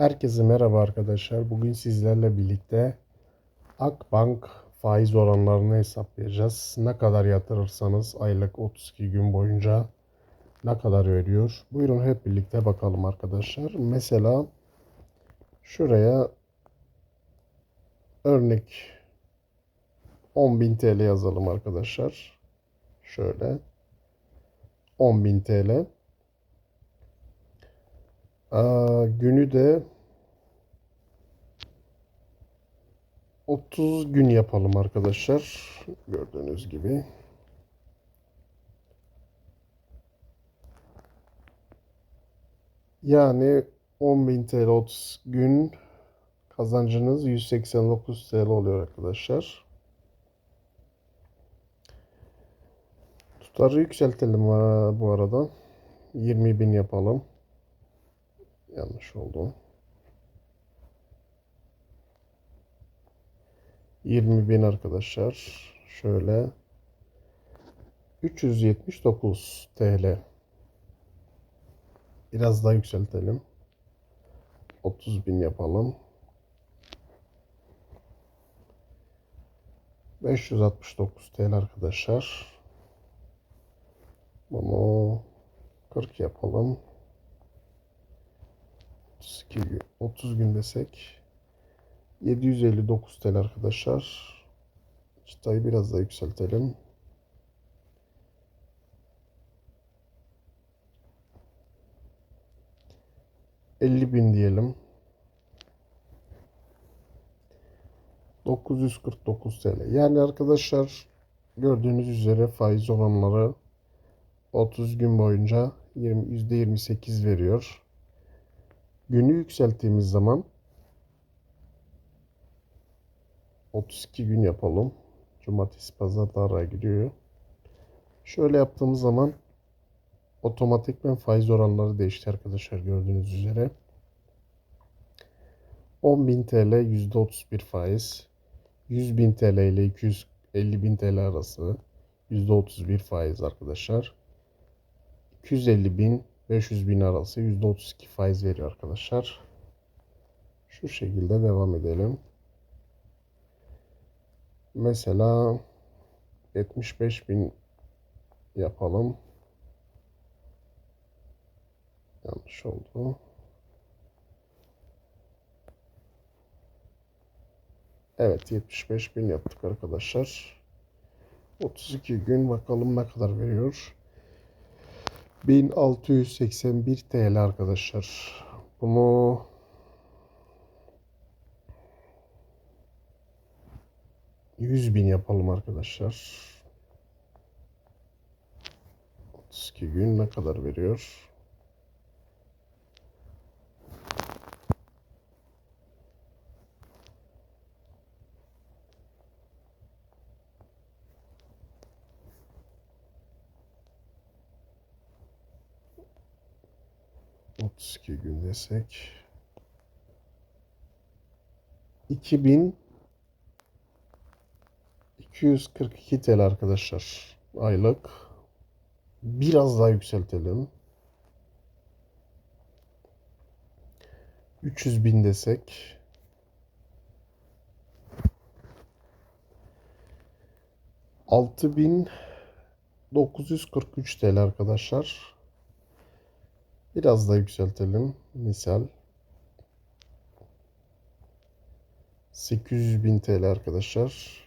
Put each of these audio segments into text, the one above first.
Herkese merhaba arkadaşlar. Bugün sizlerle birlikte Akbank faiz oranlarını hesaplayacağız. Ne kadar yatırırsanız aylık 32 gün boyunca ne kadar veriyor? Buyurun hep birlikte bakalım arkadaşlar. Mesela şuraya örnek 10.000 TL yazalım arkadaşlar. Şöyle 10.000 TL. Günü de 30 gün yapalım arkadaşlar. Gördüğünüz gibi. Yani 10.000 TL 30 gün kazancınız 189 TL oluyor arkadaşlar. Tutarı yükseltelim bu arada. 20.000 yapalım. Yanlış oldu. 20 bin arkadaşlar. Şöyle 379 TL. Biraz daha yükseltelim. 30 bin yapalım. 569 TL arkadaşlar. Bunu 40 yapalım. 32 gün, 30 gün desek 759 TL arkadaşlar. Çıtayı biraz daha yükseltelim. Elli bin diyelim. 949 TL. Yani arkadaşlar gördüğünüz üzere faiz oranları 30 gün boyunca 20, %28 veriyor. Günü yükselttiğimiz zaman 32 gün yapalım. Cumartesi pazar da giriyor. Şöyle yaptığımız zaman otomatikmen faiz oranları değişti arkadaşlar gördüğünüz üzere. 10.000 TL %31 faiz. 100.000 TL ile 250.000 TL arası %31 faiz arkadaşlar. 250.000 500 bin arası %32 faiz veriyor arkadaşlar. Şu şekilde devam edelim. Mesela 75 bin yapalım. Yanlış oldu. Evet 75 bin yaptık arkadaşlar. 32 gün bakalım ne kadar veriyor. 1681 TL arkadaşlar. Bunu yüz bin yapalım arkadaşlar. 32 gün ne kadar veriyor? Otuz iki gün desek. 2000 242 TL arkadaşlar aylık. Biraz daha yükseltelim. 300 bin desek. Altı bin 943 TL arkadaşlar. Biraz daha yükseltelim. Misal 800 bin TL arkadaşlar.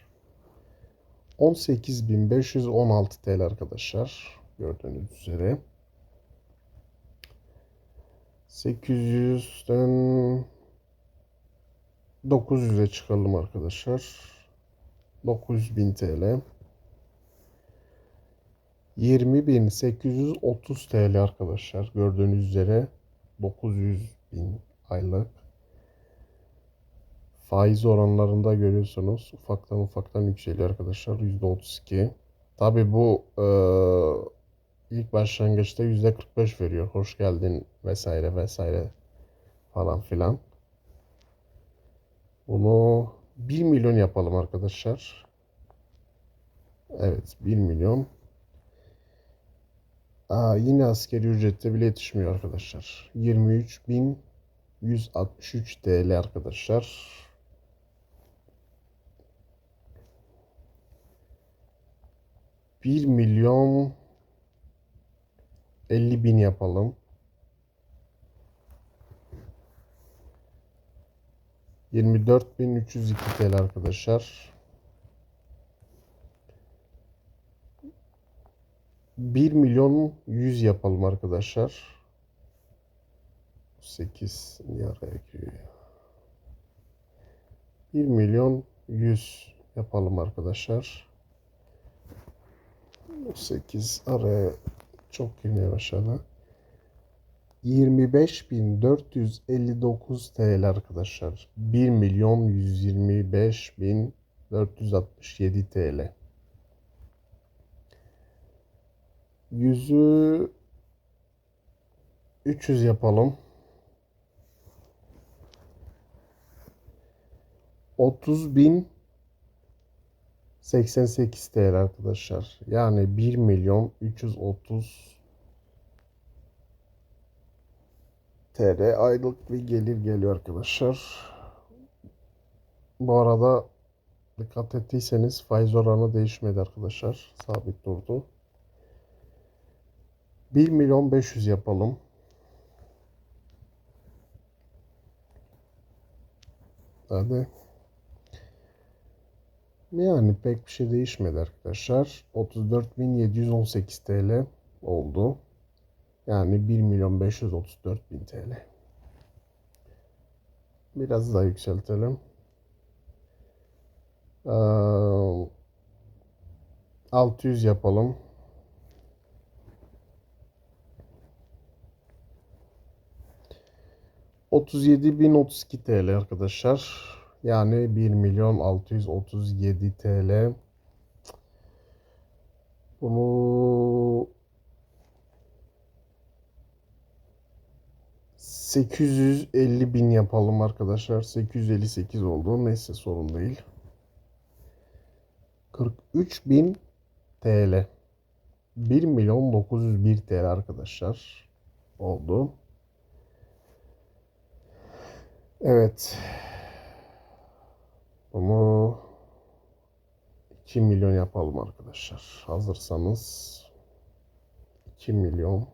18.516 TL arkadaşlar. Gördüğünüz üzere. 800'den 900'e çıkalım arkadaşlar. 900.000 TL. 20.830 TL arkadaşlar. Gördüğünüz üzere 900.000 aylık. Faiz oranlarında görüyorsunuz. Ufaktan ufaktan yükseliyor arkadaşlar. %32. Tabi bu e, ilk başlangıçta %45 veriyor. Hoş geldin vesaire vesaire falan filan. Bunu 1 milyon yapalım arkadaşlar. Evet 1 milyon. Aa, yine askeri ücrette bile yetişmiyor arkadaşlar. 23 bin 163 TL arkadaşlar. Bir milyon 50 bin yapalım. 24.302 TL arkadaşlar. 1 milyon 100 yapalım arkadaşlar. 8 niye araya giriyor ya? 1 milyon 100 yapalım arkadaşlar. 8 araya çok girmeye başladı. 25.459 TL arkadaşlar. 1 milyon 125.467 TL. Yüzü 300 yapalım. 30 bin 88 TL arkadaşlar. Yani 1 milyon 330 TL aylık bir gelir geliyor arkadaşlar. Bu arada dikkat ettiyseniz faiz oranı değişmedi arkadaşlar. Sabit durdu. 1 milyon 500 yapalım. Hadi. Yani pek bir şey değişmedi arkadaşlar. 34.718 TL oldu. Yani 1 milyon 534 bin TL. Biraz daha yükseltelim. Ee, 600 yapalım. ...37.032 TL arkadaşlar. Yani 1 milyon 637 TL. Bunu 850 bin yapalım arkadaşlar. 858 oldu. Neyse sorun değil. 43 bin TL. 1 milyon 901 TL arkadaşlar. Oldu. Evet. Bunu 2 milyon yapalım arkadaşlar. Hazırsanız 2 milyon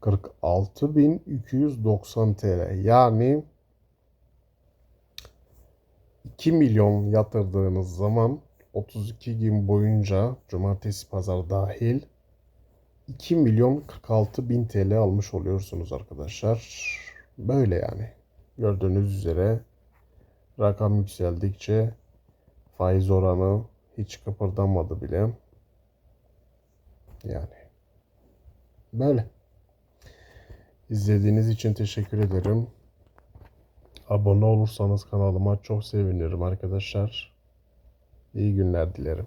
Kırk altı bin iki yüz doksan TL. Yani 2 milyon yatırdığınız zaman 32 gün boyunca cumartesi pazar dahil 2 milyon 46 bin TL almış oluyorsunuz arkadaşlar. Böyle yani. Gördüğünüz üzere rakam yükseldikçe faiz oranı hiç kıpırdamadı bile. Yani böyle. İzlediğiniz için teşekkür ederim. Abone olursanız kanalıma çok sevinirim arkadaşlar. İyi günler dilerim.